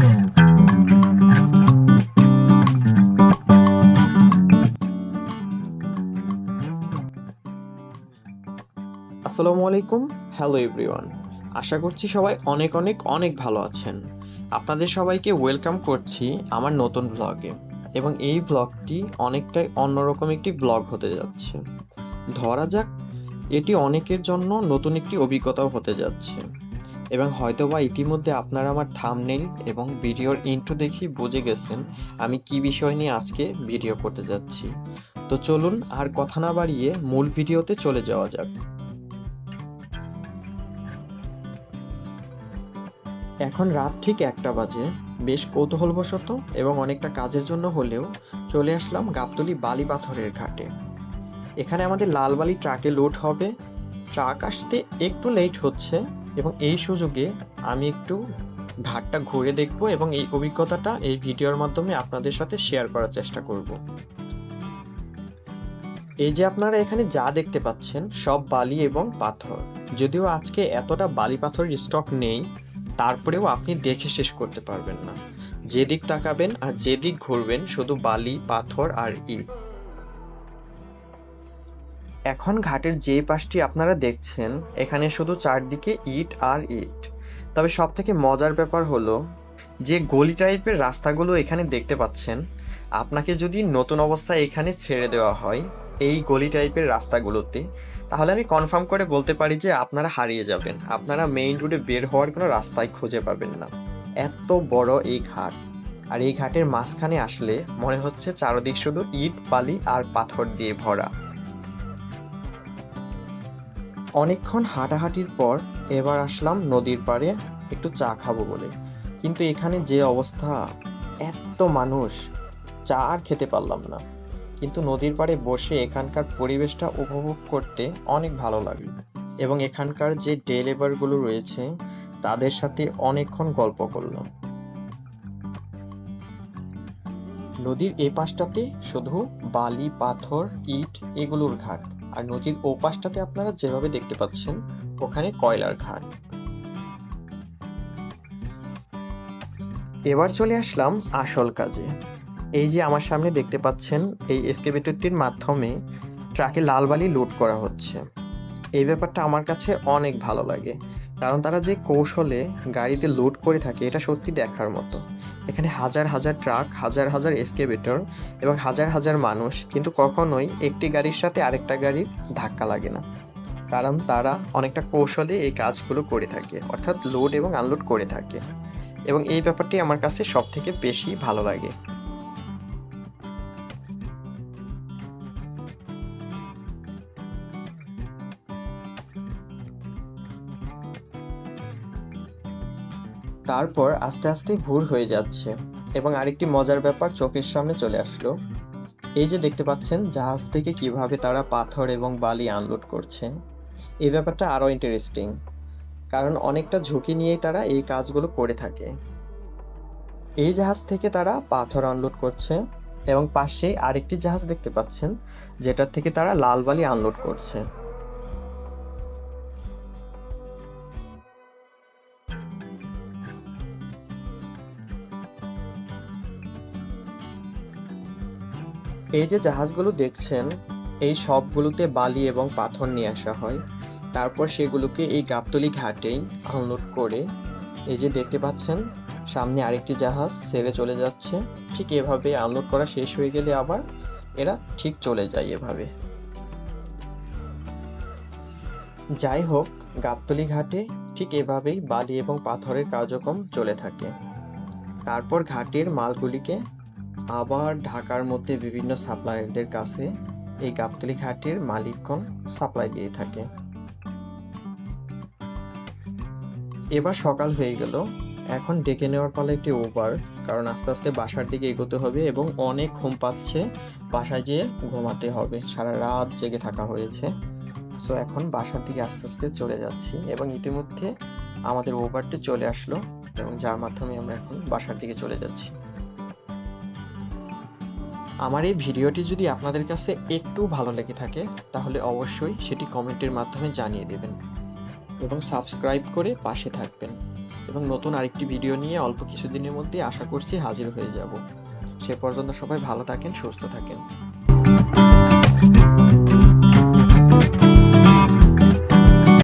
আসসালামু আলাইকুম। Hello everyone আশা করছি সবাই অনেক অনেক অনেক ভালো আছেন। আপনাদের সবাইকে ওয়েলকাম করছি আমার নতুন ব্লগে এবং এই ব্লগটি অনেকটাই অন্যরকম একটি ব্লগ হতে যাচ্ছে। ধরা যাক, এটি অনেকের জন্য নতুন একটি অভিজ্ঞতাও হতে যাচ্ছে। এবং হয়তোবা ইতিমধ্যে আপনারা আমার থামনেল এবং ভিডিওর ইন্ট্রো দেখেই বুঝে গেছেন আমি কি বিষয় নিয়ে আজকে ভিডিও করতে যাচ্ছি। তো চলুন আর কথা না বাড়িয়ে মূল ভিডিওতে চলে যাওয়া যাক। এখন রাত ঠিক একটা বাজে, বেশ কৌতূহলবশত এবং অনেকটা কাজের জন্য হলেও চলে আসলাম গাবতলি বালি পাথরের ঘাটে। এখানে আমাদের লালবালি ট্রাকে লোড হবে। ট্রাক আসতে একটু লেট হচ্ছে এবং এই সুযোগে আমি একটু ঘাটটা ঘুরে দেখব এবং এই অভিজ্ঞতাটা এই ভিডিওর মাধ্যমে আপনাদের সাথে শেয়ার করার চেষ্টা করব। এই যে আপনারা এখানে যা দেখতে পাচ্ছেন, সব বালি এবং পাথর। যদিও আজকে এতটা বালি পাথরের স্টক নেই, তারপরেও আপনি দেখে শেষ করতে পারবেন না। যেদিক তাকাবেন আর যেদিক ঘুরবেন, শুধু বালি, পাথর আর ইট। এখন ঘাটের যে পাশটি আপনারা দেখছেন, এখানে শুধু চারদিকে ইট আর ইট। তবে সব থেকে মজার ব্যাপার হলো, যে গলি টাইপের রাস্তাগুলো এখানে দেখতে পাচ্ছেন, আপনাকে যদি নতুন অবস্থায় এখানে ছেড়ে দেওয়া হয়, এই গলি টাইপের রাস্তাগুলোতে, তাহলে আমি কনফার্ম করে বলতে পারি যে আপনারা হারিয়ে যাবেন। আপনারা মেইন রোডে বের হওয়ার কোনো রাস্তায় খুঁজে পাবেন না। এত বড় এই ঘাট। আর এই ঘাটের মাঝখানে আসলে মনে হচ্ছে চারদিক শুধু ইট, বালি আর পাথর দিয়ে ভরা। অনেকক্ষণ হাঁটাহাঁটির পর এবার আসলাম নদীর পাড়ে একটু চা খাব বলে। কিন্তু এখানে যে অবস্থা, এত মানুষ, চা আর খেতে পারলাম না। কিন্তু নদীর পাড়ে বসে এখানকার পরিবেশটা উপভোগ করতে অনেক ভালো লাগে। এবং এখানকার যে ডে লেবারগুলো রয়েছে, তাদের সাথে অনেকক্ষণ গল্প করলাম। নদীর এ পাশটাতে শুধু বালি, পাথর, ইট, এগুলোর ঘাট। আর নদীর ওপাশটাতে আপনারা যেভাবে দেখতে পাচ্ছেন, ওখানে কয়লার ঘাট। এবার চলে আসলাম আসল কাজে। এই যে আমার সামনে দেখতে পাচ্ছেন, এই এসকেভেটরটির মাধ্যমে ট্রাকে লাল বালি লোড করা হচ্ছে। এই ব্যাপারটা আমার কাছে অনেক ভালো লাগে। কারণ তারা যে কৌশলে গাড়িতে লোড করে থাকে, এটা সত্যি দেখার মতো। এখানে হাজার হাজার ট্রাক হাজার হাজার এসকেভেটর এবং হাজার হাজার মানুষ, কিন্তু কখনোই একটি গাড়ির সাথে আরেকটা গাড়ির ধাক্কা লাগে না। কারণ তারা অনেকটা কৌশলে এই কাজগুলো করে থাকে, অর্থাৎ লোড এবং আনলোড করে থাকে। এবং এই ব্যাপারটি আমার কাছে সব থেকে বেশি ভালো লাগে। তারপর আস্তে আস্তে ভোর হয়ে যাচ্ছে এবং আরেকটি মজার ব্যাপার চোখের সামনে চলে আসলো। এই যে দেখতে পাচ্ছেন, জাহাজ থেকে কীভাবে তারা পাথর এবং বালি আনলোড করছে। এই ব্যাপারটা আরও ইন্টারেস্টিং কারণ অনেকটা ঝুঁকি নিয়েই তারা এই কাজগুলো করে থাকে। এই জাহাজ থেকে তারা পাথর আনলোড করছে এবং পাশেই আরেকটি জাহাজ দেখতে পাচ্ছেন, যেটার থেকে তারা লাল বালি আনলোড করছে। এই যে জাহাজগুলো দেখছেন, এই সবগুলোতে বালি এবং পাথর নিয়ে আসা হয়। তারপর সেগুলোকে এই গাবতলি ঘাটেই আনলোড করে এই যে দেখতে পাচ্ছেন, সামনে আরেকটি জাহাজ ছেড়ে চলে যাচ্ছে। ঠিক এভাবে আনলোড করা শেষ হয়ে গেলে আবার এরা ঠিক চলে যায় এভাবে। যাই হোক, গাবতলি ঘাটে ঠিক এভাবেই বালি এবং পাথরের কার্যক্রম চলে থাকে। তারপর ঘাটের মালগুলিকে আবার ঢাকার মধ্যে বিভিন্ন সাপ্লায়ারদের কাছে এই গাবতলি ঘাটের মালিকগণ সাপ্লাই দিয়ে থাকে। এবার সকাল হয়ে গেল। এখন ডেকে নেওয়ার পালা একটি ওভার কারণ আস্তে আস্তে বাসার দিকে এগোতে হবে এবং অনেক ঘুম পাচ্ছে, বাসায় যেয়ে ঘুমাতে হবে। সারা রাত জেগে থাকা হয়েছে। সো এখন বাসার দিকে আস্তে আস্তে চলে যাচ্ছি এবং ইতিমধ্যে আমাদের ওভারটি চলে আসলো এবং যার মাধ্যমে আমরা এখন বাসার দিকে চলে যাচ্ছি। আমার এই ভিডিওটি যদি আপনাদের কাছে একটু ভালো লেগে থাকে, তাহলে অবশ্যই সেটি কমেন্টের মাধ্যমে জানিয়ে দেবেন এবং সাবস্ক্রাইব করে পাশে থাকবেন। এবং নতুন আরেকটি ভিডিও নিয়ে অল্প কিছুদিনের মধ্যে আশা করছি হাজির হয়ে যাব। সে পর্যন্ত সবাই ভালো থাকেন, সুস্থ থাকেন।